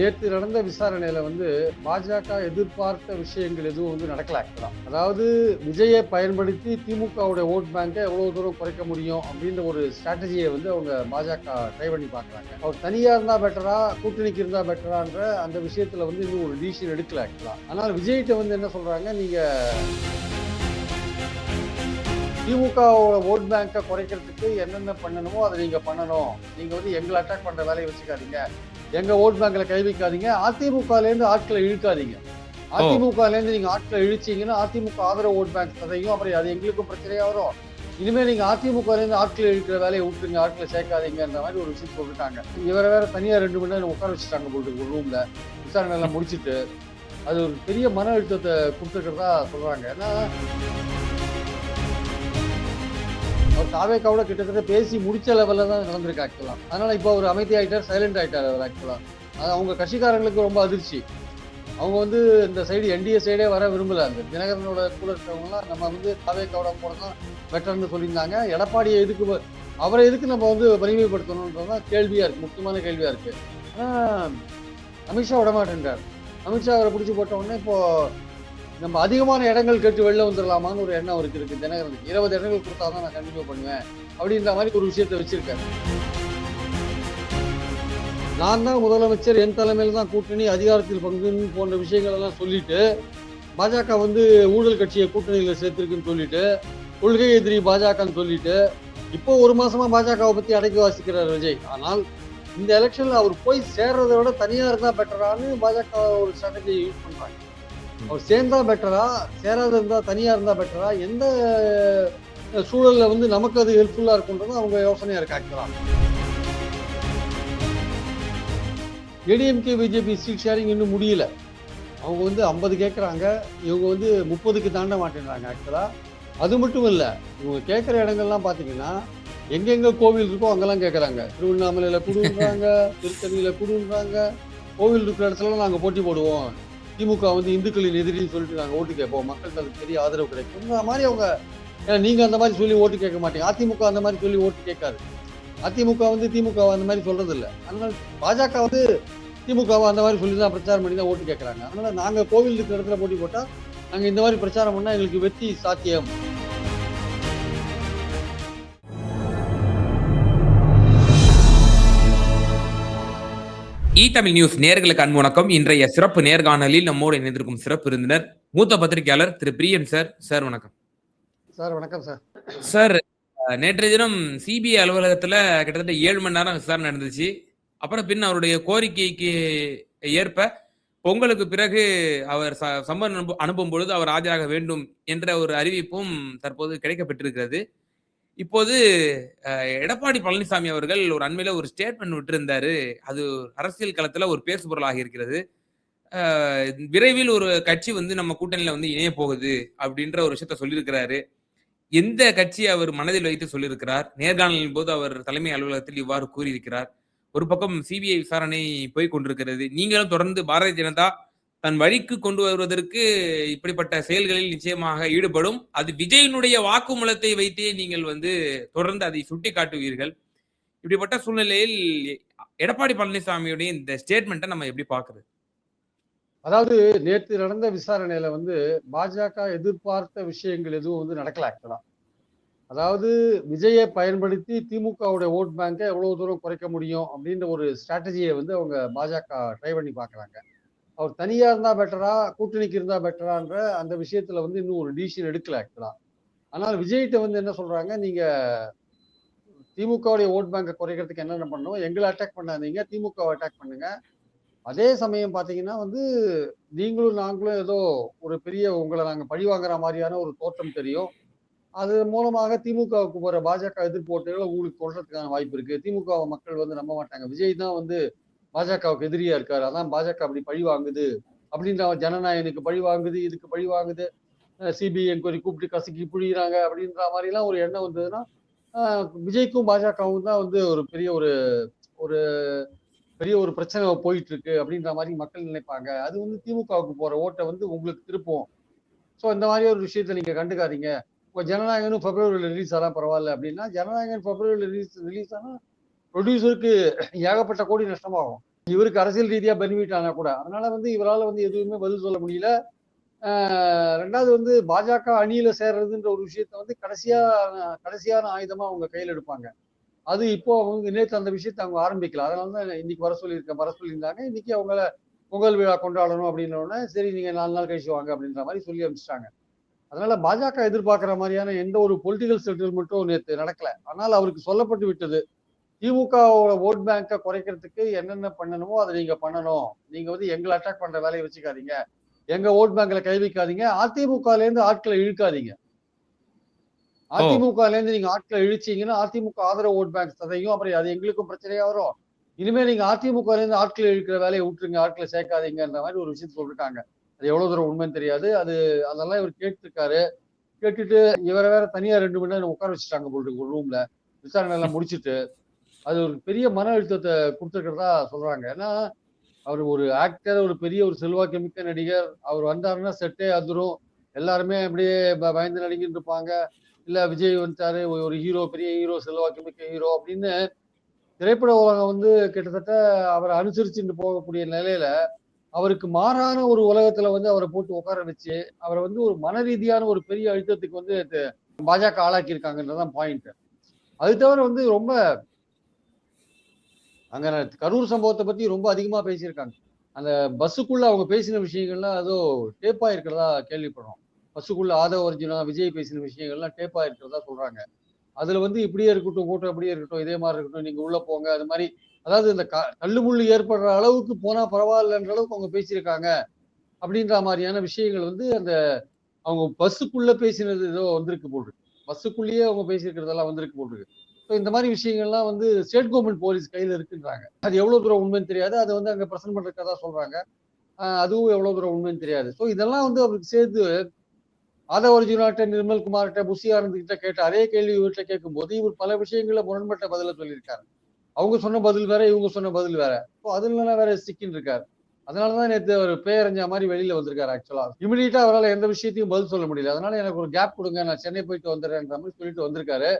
நேற்று நடந்த விசாரணையில வந்து பாஜக எதிர்பார்த்த விஷயங்கள் எதுவும் வந்து நடக்கல ஆக்சுவலாக அதாவது விஜயை பயன்படுத்தி திமுகவுடைய ஓட் பேங்கை எவ்வளவு தூரம் குறைக்க முடியும் அப்படின்ற ஒரு ஸ்ட்ராட்டஜியை வந்து அவங்க பாஜக ட்ரை பண்ணி பார்க்குறாங்க. அவர் தனியா இருந்தா பெட்டரா கூட்டணிக்கு இருந்தா பெட்டரான்ற அந்த விஷயத்துல வந்து இன்னும் ஒரு டிசிஷன் எடுக்கல ஆக்சுவலா ஆனால் விஜய்கிட்ட வந்து என்ன சொல்றாங்க நீங்க திமுகவோட ஓட் பேங்கை குறைக்கிறதுக்கு என்னென்ன பண்ணணுமோ அதை நீங்கள் பண்ணணும். நீங்கள் வந்து எங்களை அட்டாக் பண்ணுற வேலையை வச்சுக்காதீங்க. எங்க ஓட் பேங்க்ல கை வைக்காதீங்க. அதிமுகலேருந்து ஆட்களை இழுக்காதீங்க. அதிமுகலேருந்து நீங்கள் நீங்க ஆட்களை இழுச்சீங்கன்னா அதிமுக ஆதரவு ஓட் பேங்க் சதையும் அப்புறம் அது எங்களுக்கும் பிரச்சனையா வரும். இனிமேல் நீங்கள் அதிமுகலேருந்து ஆட்களை இழுக்கிற வேலையை விட்டுருங்க ஆட்களை சேர்க்காதீங்கன்ற மாதிரி ஒரு விஷயம் சொல்லிட்டாங்க இவரை வேற தனியாக ரெண்டு மணி நேரம் உட்கார வச்சுட்டாங்க போட்டு ஒரு ரூமில். விசாரணை எல்லாம் முடிச்சிட்டு அது ஒரு பெரிய மன அழுத்தத்தை கொடுத்துருக்கிறதா சொல்கிறாங்க ஏன்னா அவர் தாவேக்காவோட கிட்டத்தட்ட பேசி முடிச்ச லெவலில் தான் நடந்திருக்கு ஆக்சுவலா அதனால இப்போ அவர் அமைதி ஆயிட்டார் சைலண்ட் ஆயிட்டார் அவர் ஆக்சுவலா அது அவங்க கட்சிக்காரங்களுக்கு ரொம்ப அதிர்ச்சி. அவங்க வந்து இந்த சைடு என்டிஏ சைடே வர விரும்பல அந்த தினகரனோட கூட இருக்கிறவங்கலாம் நம்ம வந்து தாவேக்காவோட போனதான் பெட்டர்னு சொல்லியிருந்தாங்க. எடப்பாடியை எதுக்கு அவரை எதுக்கு நம்ம வந்து வலிமைப்படுத்தணுன்றதான் கேள்வியா இருக்கு முக்கியமான கேள்வியா இருக்கு. அமித்ஷா விட மாட்டேன்றார். அமித்ஷா அவரை பிடிச்சி போட்ட உடனே இப்போ நம்ம அதிகமான இடங்கள் கேட்டு வெளில வந்துடலாமான்னு ஒரு எண்ணம் அவருக்கு இருக்கு. தினகரனுக்கு. இருபது இடங்கள் கொடுத்தா தான் நான் கண்டிப்பாக பண்ணுவேன். அப்படின்ற மாதிரி ஒரு விஷயத்தை வச்சிருக்காரு. நான் தான் முதலமைச்சர் என் தலைமையில் தான் கூட்டணி அதிகாரத்தில் பங்குன்னு போன்ற விஷயங்கள் எல்லாம் சொல்லிட்டு பாஜக வந்து ஊழல் கட்சியை கூட்டணியில் சேர்த்திருக்குன்னு சொல்லிட்டு கொள்கை எதிரி பாஜகன்னு சொல்லிட்டு இப்போ ஒரு மாசமா பாஜகவை பத்தி அடக்கி வாசிக்கிறார் விஜய். ஆனால் இந்த எலெக்ஷன்ல அவர் போய் சேர்றதை விட தனியா இருந்தா பெட்டரான்னு பாஜக ஒரு ஸ்ட்ராட்டஜியை யூஸ் பண்றாங்க. அவர் சேர்ந்தா பெட்டரா சேராத இருந்தா தனியா இருந்தா பெட்டரா எந்த சூழல்ல வந்து நமக்கு அது ஹெல்ப்ஃபுல்லா இருக்குன்றது அவங்க யோசனையா இருக்கு ஆக்சுவலா ஏடிஎம்கே பிஜேபி சீட் ஷேரிங் இன்னும் முடியல. அவங்க வந்து ஐம்பது கேட்குறாங்க இவங்க வந்து முப்பதுக்கு தாண்ட மாட்டேங்கிறாங்க ஆக்சுவலா அது மட்டும் இல்லை இவங்க கேட்குற இடங்கள்லாம் பார்த்தீங்கன்னா எங்கெங்க கோவில் இருக்கோ அங்கெல்லாம் கேட்குறாங்க திருவண்ணாமலையில குடுன்றாங்க திருத்தணியில குடுன்றாங்க கோவில் இருக்கிற இடத்துலலாம் நாங்கள் போட்டி போடுவோம். திமுக வந்து இந்துக்களின் எதிரின்னு சொல்லிட்டு நாங்கள் ஓட்டு கேட்போம். மக்களுக்கு அதுக்கு பெரிய ஆதரவு கிடைக்கும். இந்த மாதிரி அவங்க ஏன்னா நீங்கள் அந்த மாதிரி சொல்லி ஓட்டு கேட்க மாட்டீங்க. அதிமுக அந்த மாதிரி சொல்லி ஓட்டு கேட்காது. அதிமுக வந்து திமுக அந்த மாதிரி சொல்றது இல்ல அதனால பாஜக வந்து திமுகவை அந்த மாதிரி சொல்லி தான் பிரச்சாரம் பண்ணி தான் ஓட்டு கேட்குறாங்க. அதனால நாங்கள் கோவில் இருக்கிற இடத்துல போட்டி போட்டால் நாங்கள் இந்த மாதிரி பிரச்சாரம் பண்ணால் எங்களுக்கு வெற்றி சாத்தியம். இ தமிழ் நியூஸ் நேர்களுக்கு அன்பு வணக்கம். இன்றைய சிறப்பு நேர்காணலில் நம்மோடு இணைந்திருக்கும் சிறப்பு விருந்தினர் மூத்த பத்திரிகையாளர் திரு பிரியன் சார். சார் வணக்கம். சார் வணக்கம் சார். சார் நேற்றைய தினம் சிபிஐ அலுவலகத்துல கிட்டத்தட்ட ஏழு மணி நேரம் விசாரணை நடந்துச்சு. அப்புறம் பின் அவருடைய கோரிக்கைக்கு ஏற்ப பொங்கலுக்கு பிறகு அவர் சம்மன் அனுப்பு- அனுப்பும் பொழுது அவர் ஆஜராக வேண்டும் என்ற ஒரு அறிவிப்பும் தற்போது கிடைக்கப்பட்டிருக்கிறது. இப்போது எடப்பாடி பழனிசாமி அவர்கள் ஒரு அண்மையில ஒரு ஸ்டேட்மெண்ட் விட்டிருந்தாரு. அது அரசியல் களத்துல ஒரு பேசுபொருளாக இருக்கிறது. விரைவில் ஒரு கட்சி வந்து நம்ம கூட்டணியில வந்து இணைய போகுது அப்படின்ற ஒரு விஷயத்த சொல்லியிருக்கிறாரு. எந்த கட்சி அவர் மனதில் வைத்து சொல்லியிருக்கிறார்? நேர்காணலின் போது அவர் தலைமை அலுவலகத்தில் இவ்வாறு கூறியிருக்கிறார். ஒரு பக்கம் சிபிஐ விசாரணை போய் கொண்டிருக்கிறது. நீங்களும் தொடர்ந்து பாரதிய ஜனதா தன் வழிக்கு கொண்டு வருவதற்கு இப்படிப்பட்ட செயல்களில் நிச்சயமாக ஈடுபடும். அது விஜயனுடைய வாக்குமூலத்தை வைத்தே நீங்கள் வந்து தொடர்ந்து அதை சுட்டி காட்டுவீர்கள் இப்படிப்பட்ட சூழ்நிலையில் எடப்பாடி பழனிசாமியுடைய இந்த ஸ்டேட்மெண்ட்டை நம்ம எப்படி பார்க்கறது? அதாவது நேற்று நடந்த விசாரணையில வந்து பாஜக எதிர்பார்த்த விஷயங்கள் எதுவும் வந்து நடக்கல ஆக்சுவலா அதாவது விஜயை பயன்படுத்தி திமுகவுடைய ஓட் பேங்கை எவ்வளவு தூரம் குறைக்க முடியும் அப்படின்ற ஒரு ஸ்ட்ராட்டஜியை வந்து அவங்க பாஜக ட்ரை பண்ணி பார்க்குறாங்க. அவர் தனியா இருந்தா பெட்டரா கூட்டணிக்கு இருந்தா பெட்டரான்ற அந்த விஷயத்துல வந்து இன்னும் ஒரு டிசிஷன் எடுக்கல ஆக்சுவலா ஆனால் விஜய்கிட்ட வந்து என்ன சொல்றாங்க நீங்க திமுகவுடைய ஓட் பேங்கை குறைக்கிறதுக்கு என்னென்ன பண்ணணும் எங்களை அட்டாக் பண்ணாதீங்க திமுகவை அட்டாக் பண்ணுங்க. அதே சமயம் பார்த்தீங்கன்னா வந்து நீங்களும் நாங்களும் ஏதோ ஒரு பெரிய உங்களை நாங்கள் பழி வாங்குற மாதிரியான ஒரு தோற்றம் தெரியும். அது மூலமாக திமுகவுக்கு போகிற பாஜக எதிர்ப்பு ஓட்டுகளை உங்களுக்கு கொள்றதுக்கான வாய்ப்பு இருக்கு. திமுகவை மக்கள் வந்து நம்ப மாட்டாங்க. விஜய் தான் வந்து பாஜகவுக்கு எதிரியா இருக்காரு. அதான் பாஜக அப்படி பழி வாங்குது. அப்படின்ற ஜனநாயகனுக்கு பழி வாங்குது இதுக்கு பழி வாங்குது. சிபிஐ என்கொயரி கூப்பிட்டு கசக்கி புழியிறாங்க அப்படின்ற மாதிரிலாம் ஒரு எண்ணம் வந்ததுன்னா விஜய்க்கும் பாஜகவும் தான் வந்து ஒரு பெரிய ஒரு ஒரு பெரிய ஒரு பிரச்சனை போயிட்டு இருக்கு அப்படின்ற மாதிரி மக்கள் நினைப்பாங்க. அது வந்து திமுகவுக்கு போற ஓட்டை வந்து உங்களுக்கு திருப்போம். ஸோ இந்த மாதிரி ஒரு விஷயத்த நீங்க கண்டுக்காதீங்க. இப்போ ஜனநாயகனும் பிப்ரவரியில் ரிலீஸ் ஆனால் பரவாயில்ல அப்படின்னா ஜனநாயகன் பிப்ரவரியில் ரிலீஸ் ரிலீஸ் ஆனால் ப்ரொடியூசருக்கு ஏகப்பட்ட கோடி நஷ்டமாகும். இவருக்கு அரசியல் ரீதியா பெனிஃபிட் ஆனா கூட. அதனால வந்து இவரால் வந்து எதுவுமே பதில் சொல்ல முடியல. ரெண்டாவது வந்து பாஜக அணியில சேர்றதுன்ற ஒரு விஷயத்த வந்து கடைசியா கடைசியான ஆயுதமா அவங்க கையில் எடுப்பாங்க. அது இப்போ அவங்க நேற்று அந்த விஷயத்தை அவங்க ஆரம்பிக்கல. அதனால தான் இன்னைக்கு வர சொல்லியிருக்க வர சொல்லியிருந்தாங்க. இன்னைக்கு அவங்கள பொங்கல் விழா கொண்டாடணும் அப்படின்ன உடனே சரி நீங்க நாலு நாள் கழிச்சு வாங்க அப்படின்ற மாதிரி சொல்லி அனுப்பிச்சிட்டாங்க. அதனால பாஜக எதிர்பார்க்கிற மாதிரியான எந்த ஒரு பொலிட்டிக்கல் செட்டில்மெண்ட்டும் நேற்று நடக்கல. ஆனால் அவருக்கு சொல்லப்பட்டு விட்டது திமுகவோட ஓட் பேங்கை குறைக்கிறதுக்கு என்னென்ன பண்ணணுமோ அதை நீங்க பண்ணணும். நீங்க வந்து எங்களை அட்டாக் பண்ற வேலையை வச்சுக்காதீங்க. எங்க ஓட் பேங்க்ல கை வைக்காதீங்க. அதிமுகல இருந்து ஆட்களை இழுக்காதீங்க. அதிமுகல இருந்து நீங்க ஆட்களை இழுச்சீங்கன்னா அதிமுக ஆதரவு ஓட் பேங்க் சதையும் அப்புறம் அது எங்களுக்கும் பிரச்சனையா வரும். இனிமே நீங்க அதிமுக இருந்து ஆட்களை இழுக்கிற வேலையை விட்டுருங்க. ஆட்களை சேர்க்காதீங்கன்ற மாதிரி ஒரு விஷயம் சொல்லிருக்காங்க. அது எவ்வளவு தூரம் உண்மைன்னு தெரியாது. அது அதெல்லாம் இவர் கேட்டிருக்காரு. கேட்டுட்டு இவரை வேற தனியா ரெண்டு மணி நேரம் உட்கார வச்சுட்டாங்க போல ஒரு ரூம்ல விசாரணை எல்லாம் முடிச்சிட்டு அது ஒரு பெரிய மன அழுத்தத்தை கொடுத்துருக்கிறதா சொல்றாங்க. ஏன்னா அவர் ஒரு ஆக்டர் ஒரு பெரிய ஒரு செல்வாக்கு மிக்க நடிகர். அவர் வந்தாருன்னா செட்டே அதிரும். எல்லாருமே அப்படியே ப- பயந்து நடிக்கிட்டு இருப்பாங்க. இல்லை விஜய் வந்துட்டாரு ஒரு- ஹீரோ பெரிய ஹீரோ செல்வாக்கு மிக்க ஹீரோ அப்படின்னு திரைப்பட உலகம் வந்து கிட்டத்தட்ட அவரை அனுசரிச்சுட்டு போகக்கூடிய நிலையில அவருக்கு மாறான ஒரு உலகத்துல வந்து அவரை போட்டு உட்கார வச்சு அவரை வந்து ஒரு மன ரீதியான ஒரு பெரிய அழுத்தத்துக்கு வந்து பாஜக ஆளாக்கி இருக்காங்கன்றதான் பாயிண்ட் அது தவிர வந்து ரொம்ப அங்க கரூர் சம்பவத்தை பத்தி ரொம்ப அதிகமா பேசியிருக்காங்க. அந்த பஸ்ஸுக்குள்ள அவங்க பேசின விஷயங்கள்லாம் ஏதோ டேப்பா இருக்கிறதா கேள்விப்படுறோம். பஸ்ஸுக்குள்ள ஆதவ அர்ஜுனா விஜய் பேசின விஷயங்கள்லாம் டேப்பா இருக்கிறதா சொல்றாங்க. அதுல வந்து இப்படியே இருக்கட்டும் கூட்டம் இப்படியே இருக்கட்டும் இதே மாதிரி இருக்கட்டும் நீங்க உள்ள போங்க அது மாதிரி. அதாவது இந்த க கல்லுமுள்ளு ஏற்படுற அளவுக்கு போனா பரவாயில்லன்ற அளவுக்கு அவங்க பேசியிருக்காங்க. அப்படின்ற மாதிரியான விஷயங்கள் வந்து அந்த அவங்க பஸ்ஸுக்குள்ள பேசினது ஏதோ வந்திருக்கு போல் பஸ்ஸுக்குள்ளேயே அவங்க பேசியிருக்கிறதெல்லாம் வந்திருக்கு போல் இருக்கு. ஸோ இந்த மாதிரி விஷயங்கள்லாம் வந்து ஸ்டேட் கவர்மெண்ட் போலீஸ் கையில் இருக்குன்றாங்க. அது எவ்வளோ தூரம் உண்மைன்னு தெரியாது. அதை வந்து அங்கே பிரசன்ட் பண்றதுக்கா சொல்றாங்க. சொல்கிறாங்க அதுவும் எவ்வளோ தூரம் உண்மைன்னு தெரியாது. ஸோ இதெல்லாம் வந்து அவருக்கு சேர்த்து ஆதவ அர்ஜுனாட்ட நிர்மல் குமார்கிட்ட புஷி ஆனந்த்கிட்ட கேட்ட அதே கேள்வி இவர்கிட்ட கேட்கும்போது இவர் பல விஷயங்களில் முரண்பட்ட பதில சொல்லியிருக்காரு. அவங்க சொன்ன பதில் வேற இவங்க சொன்ன பதில் வேற. ஸோ அதுலாம் வேற சிக்கின்னு இருக்காரு. அதனாலதான் நேற்று அவர் பேரஞ்ச மாதிரி வெளியில வந்திருக்காரு ஆக்சுவலா இமிடியட்டா அவரால் எந்த விஷயத்தையும் பதில் சொல்ல முடியல. அதனால எனக்கு ஒரு கேப் கொடுங்க நான் சென்னை போயிட்டு வந்துடுறேன்ற மாதிரி சொல்லிட்டு வந்திருக்காரு.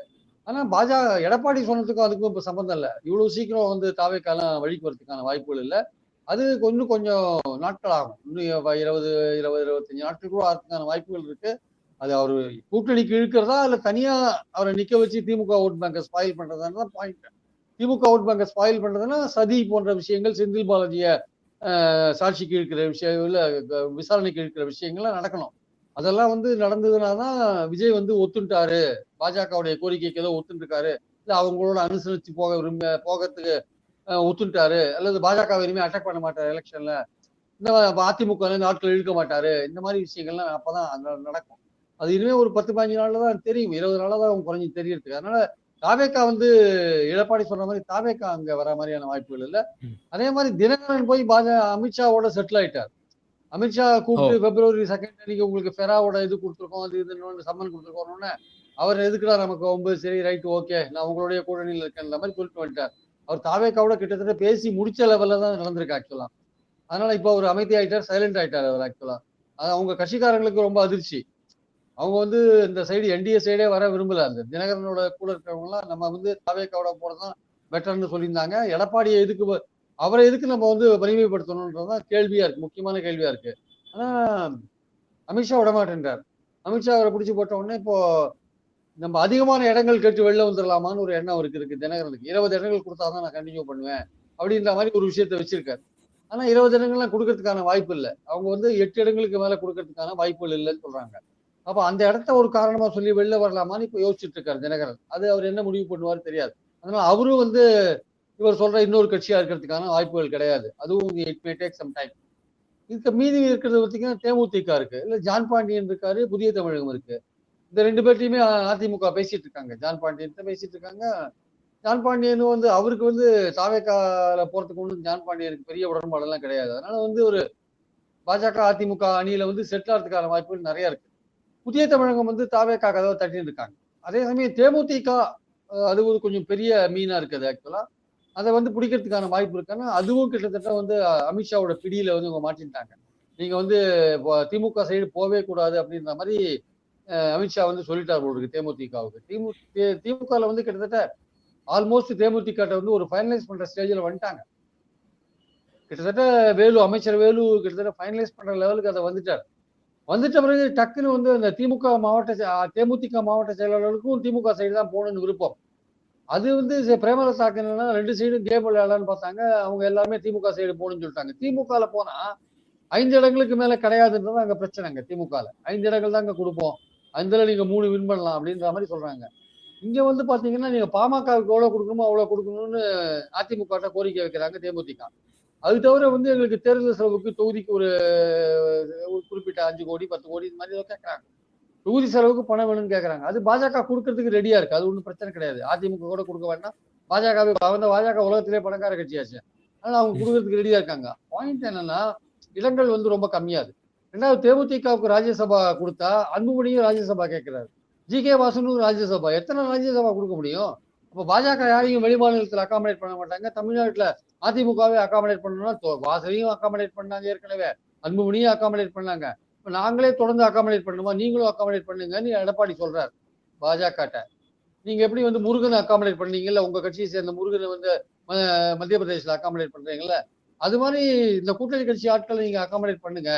ஆனா பாஜக எடப்பாடி சொன்னதுக்கும் அதுக்கும் இப்ப சம்பந்தம் இல்லை. இவ்வளவு சீக்கிரம் வந்து தாவேக்காலாம் வழிக்கு வரதுக்கான வாய்ப்புகள் இல்லை. அது கொஞ்சம் கொஞ்சம் நாட்கள் ஆகும். இன்னும் இருபது இருபது இருபத்தஞ்சு நாட்கள் கூட ஆகிறதுக்கான வாய்ப்புகள் இருக்கு. அது அவர் கூட்டணிக்கு இழுக்கிறதா இல்ல தனியா அவரை நிக்க வச்சு திமுக ஓட் பேங்கை ஸ்பாயில் தான் பாயிண்ட் திமுக ஓட் பேங்கை ஸ்பாயில் பண்றதுன்னா சதி போன்ற விஷயங்கள் செந்தில் பாலாஜிய சாட்சிக்கு இழுக்கிற விஷயம் இல்ல விசாரணைக்கு இழுக்கிற விஷயங்கள்லாம் நடக்கணும். அதெல்லாம் வந்து நடந்ததுனா தான் விஜய் வந்து ஒத்துண்டாரு பாஜகவுடைய கோரிக்கைக்கு ஏதோ ஒத்துருக்காரு இல்ல அவங்களோட அனுசரிச்சு போக விரும்ப போகிறதுக்கு ஒத்துட்டாரு அல்லது பாஜக இனிமே அட்டாக் பண்ண மாட்டாரு எலெக்ஷன்ல இந்த அதிமுக ஆட்கள் இழுக்க மாட்டாரு. இந்த மாதிரி விஷயங்கள்லாம் அப்பதான் அங்க நடக்கும். அது இனிமே ஒரு பத்து பதினஞ்சு நாள்ல தான் தெரியும். இருபது நாள்ல தான் அவங்க குறைஞ்சி தெரியறதுக்கு. அதனால தாவேக்கா வந்து எடப்பாடி சொன்ன மாதிரி தாவேக்கா அங்க வர மாதிரியான வாய்ப்புகள் இல்ல. அதே மாதிரி தினகரன் போய் பாஜ அமித்ஷாவோட செட்டில் ஆயிட்டார். அமித்ஷா கூப்பிட்டு பிப்ரவரி செகண்ட் அன்னைக்கு உங்களுக்கு ஃபெராவோட இது கொடுத்துருக்கோம் அது இதுன்னு சம்மன் கொடுத்துருக்கோம்னு அவர் எதுக்குடா நமக்கு ஒன்பது சரி ரைட் ஓகே நான் உங்களுடைய கூட்டணியில் இருக்கேன்ற மாதிரி சொல்லிட்டு வந்துட்டார். அவர் தாவேக்காவோட கிட்டத்தட்ட பேசி முடிச்ச லெவல்ல தான் நடந்திருக்கு ஆக்சுவலா அதனால இப்போ அவர் அமைதி ஆயிட்டார் சைலண்ட் ஆயிட்டார் அவர் ஆக்சுவலா அது அவங்க கட்சிக்காரங்களுக்கு ரொம்ப அதிர்ச்சி. அவங்க வந்து இந்த சைடு என்டிஏ சைடே வர விரும்பல. அந்த தினகரனோட கூட இருக்கிறவங்க எல்லாம் நம்ம வந்து தாவேக்காவோட போறதுதான் பெட்டர்னு சொல்லியிருந்தாங்க. எடப்பாடியை எதுக்கு அவரை எதுக்கு நம்ம வந்து வலிமைப்படுத்தணுன்றதுதான் கேள்வியா இருக்கு முக்கியமான கேள்வியா இருக்கு. ஆனா அமித்ஷா விடமாட்டேன்றார் அமித்ஷா அவரை பிடிச்சி போட்ட உடனே இப்போ நம்ம அதிகமான இடங்கள் கேட்டு வெளில வந்துடலாமான்னு ஒரு எண்ணம் அவருக்கு இருக்கு தினகரனுக்கு. இருபது இடங்கள் கொடுத்தாதான் நான் கண்டினியூ பண்ணுவேன் அப்படின்ற மாதிரி ஒரு விஷயத்த வச்சிருக்காரு. ஆனா இருபது இடங்கள்லாம் கொடுக்கறதுக்கான வாய்ப்பு இல்லை. அவங்க வந்து எட்டு இடங்களுக்கு மேல கொடுக்கறதுக்கான வாய்ப்புகள் இல்லைன்னு சொல்றாங்க. அப்ப அந்த இடத்த ஒரு காரணமா சொல்லி வெளில வரலாமான்னு இப்ப யோசிச்சுட்டு இருக்காரு தினகரன். அது அவர் என்ன முடிவு பண்ணுவாரு தெரியாது. அதனால அவரும் வந்து இவர் சொல்ற இன்னொரு கட்சியா இருக்கிறதுக்கான வாய்ப்புகள் கிடையாது. அதுவும் it may take some time இதுக்கு மீதி இருக்கிறது பார்த்தீங்கன்னா தேமுதிக இருக்கு. இல்ல ஜான் பாண்டியன் இருக்காரு புதிய தமிழகம் இருக்கு. இந்த ரெண்டு பேர்ட்டையுமே அதிமுக பேசிட்டு இருக்காங்க. ஜான் பாண்டியன் பேசிட்டு இருக்காங்க. ஜான் பாண்டியன் வந்து அவருக்கு வந்து தாவேக்கால போறதுக்கு ஒன்றும் ஜான் பாண்டியனுக்கு பெரிய உடன்பாடெல்லாம் கிடையாது. அதனால வந்து ஒரு பாஜக அதிமுக அணியில வந்து செட்டில் ஆகிறதுக்கான வாய்ப்புகள் நிறைய இருக்கு. புதிய தமிழகம் வந்து தாவேக்கா கதவை தட்டின்னு இருக்காங்க. அதே சமயம் தேமுதிக அது ஒரு கொஞ்சம் பெரிய மீனா இருக்குது ஆக்சுவலா அதை வந்து பிடிக்கிறதுக்கான வாய்ப்பு இருக்கான்னா அதுவும் கிட்டத்தட்ட வந்து அமித்ஷாவோட பிடியில வந்து இவங்க மாட்டிட்டாங்க நீங்க வந்து திமுக சைடு போவே கூடாது அப்படின்ற மாதிரி அமித்ஷா வந்து சொல்லிட்டார் போல தேமுதிகாவுக்கு தேமுதிகவுக்கு. திமு தே- திமுகல வந்து கிட்டத்தட்ட ஆல்மோஸ்ட் தேமுதிக வந்து ஒரு ஃபைனலைஸ் பண்ற ஸ்டேஜில் வந்துட்டாங்க. கிட்டத்தட்ட வேலு அமைச்சர் வேலு கிட்டத்தட்ட ஃபைனலைஸ் பண்ற லெவலுக்கு அதை வந்துட்டார். வந்துட்ட பிறகு டக்குன்னு வந்து அந்த திமுக மாவட்ட தேமுதிக மாவட்ட செயலாளர்களுக்கும் திமுக சைடு தான் போகணும்னு விருப்பம். அது வந்து ச- பிரேமலதாக்கு என்னன்னா ரெண்டு சைடும் கேம் விளையாடலான்னு பார்த்தாங்க. அவங்க எல்லாருமே திமுக சைடு போகணும்னு சொல்லிட்டாங்க. திமுகல போனா ஐந்து இடங்களுக்கு மேல கிடையாதுன்றது அங்க பிரச்சனைங்க திமுகல. ஐந்து இடங்கள் தான் அங்க கொடுப்போம். அதுல நீங்க மூணு வின் பண்ணலாம் அப்படின்ற மாதிரி சொல்றாங்க. இங்க வந்து பாத்தீங்கன்னா நீங்க பாமகவுக்கு எவ்வளவு கொடுக்கணுமோ அவ்வளவு கொடுக்கணும்னு அதிமுக கோரிக்கை வைக்கிறாங்க தேமுதிக. அது தவிர வந்து எங்களுக்கு தேர்தல் செலவுக்கு தொகுதிக்கு ஒரு ஒரு குறிப்பிட்ட அஞ்சு கோடி பத்து கோடி இந்த மாதிரி கேட்கறாங்க தொகுதி செலவுக்கு பணம் வேணும்னு கேட்கறாங்க அது பாஜக கொடுக்கறதுக்கு ரெடியா இருக்கு. அது ஒன்றும் பிரச்சனை கிடையாது. அதிமுக கூட கொடுக்க வேண்டாம். பாஜகவே வந்து பாஜக உலகத்திலே பணக்கார கட்சியாச்சு. அதனால அவங்க கொடுக்கறதுக்கு ரெடியா இருக்காங்க. பாயிண்ட் என்னன்னா இடங்கள் வந்து ரொம்ப கம்மியாது. ரெண்டாவது தேமுதிகவுக்கு ராஜ்யசபா கொடுத்தா அன்புமணியும் ராஜ்யசபா கேட்கிறாரு ஜி கே வாசனும் ராஜ்யசபா. எத்தனை ராஜ்யசபா கொடுக்க முடியும்? அப்போ பாஜக யாரையும் வெளிமாநிலத்தில் அகாமடேட் பண்ண மாட்டாங்க. தமிழ்நாட்டுல அதிமுகவே அகாமடேட் பண்ணணும்னா வாசனையும் அகாமடேட் பண்ணாங்க ஏற்கனவே. அன்புமணியும் அகாமடேட் பண்ணாங்க. இப்ப நாங்களே தொடர்ந்து அகாமடேட் பண்ணணுமா? நீங்களும் அகாமடேட் பண்ணுங்கன்னு எடப்பாடி சொல்றாரு பாஜகட்ட. நீங்க எப்படி வந்து முருகனை அகாமடேட் பண்ணீங்கல்ல? உங்க கட்சியை சேர்ந்த முருகனை வந்து மத்திய பிரதேசல அகாமடேட் பண்றீங்கல்ல? அது மாதிரி இந்த கூட்டணி கட்சி ஆட்களை நீங்க அகாமடேட் பண்ணுங்க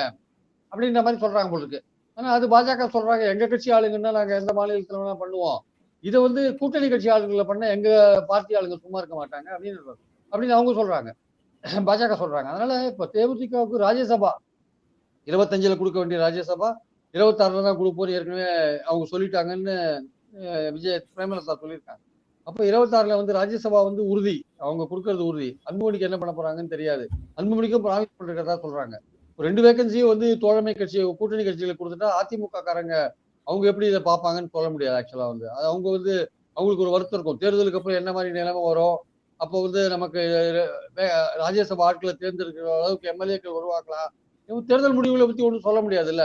அப்படின்ற மாதிரி சொல்றாங்க போல ஆனா அது பாஜக சொல்றாங்க எங்க கட்சி ஆளுங்கன்னா நாங்க எந்த மாநிலத்துல வேணா பண்ணுவோம். இதை வந்து கூட்டணி கட்சி ஆளுங்களை பண்ண எங்க பார்ட்டி ஆளுங்க சும்மா இருக்க மாட்டாங்க அப்படின்னு அப்படின்னு அவங்க சொல்றாங்க. பாஜக சொல்றாங்க. அதனால இப்ப தேமுதிகவுக்கு ராஜ்யசபா இருபத்தஞ்சில் கொடுக்க வேண்டிய ராஜ்யசபா இருபத்தாறுல தான் கொடுப்போம் ஏற்கனவே அவங்க சொல்லிட்டாங்கன்னு விஜய் பிரேமலதா சொல்லியிருக்காங்க. அப்போ இருபத்தாறுல வந்து ராஜ்யசபா வந்து உறுதி. அவங்க கொடுக்கறது உறுதி. அன்புமணிக்கு என்ன பண்ண போறாங்கன்னு தெரியாது. அன்புமணிக்கும் ப்ராமிஸ் பண்ணிருக்கிறதா சொல்றாங்க. ஒரு ரெண்டு வேகன்சியும் வந்து தோழமை கட்சி கூட்டணி கட்சிகளுக்கு கொடுத்துட்டா அதிமுக காரங்க அவங்க எப்படி இதை பார்ப்பாங்கன்னு சொல்ல முடியாது ஆக்சுவலா வந்து. அது அவங்க வந்து அவங்களுக்கு ஒரு வருத்தம் இருக்கும். தேர்தலுக்கு அப்புறம் என்ன மாதிரி நிலைமை வரும்? அப்போ வந்து நமக்கு ராஜ்யசபா ஆட்களை தேர்ந்தெடுக்கிற அளவுக்கு எம்எல்ஏக்கள் உருவாக்கலாம் தேர்தல் முடிவுகளை பத்தி ஒன்றும் சொல்ல முடியாதுல்ல.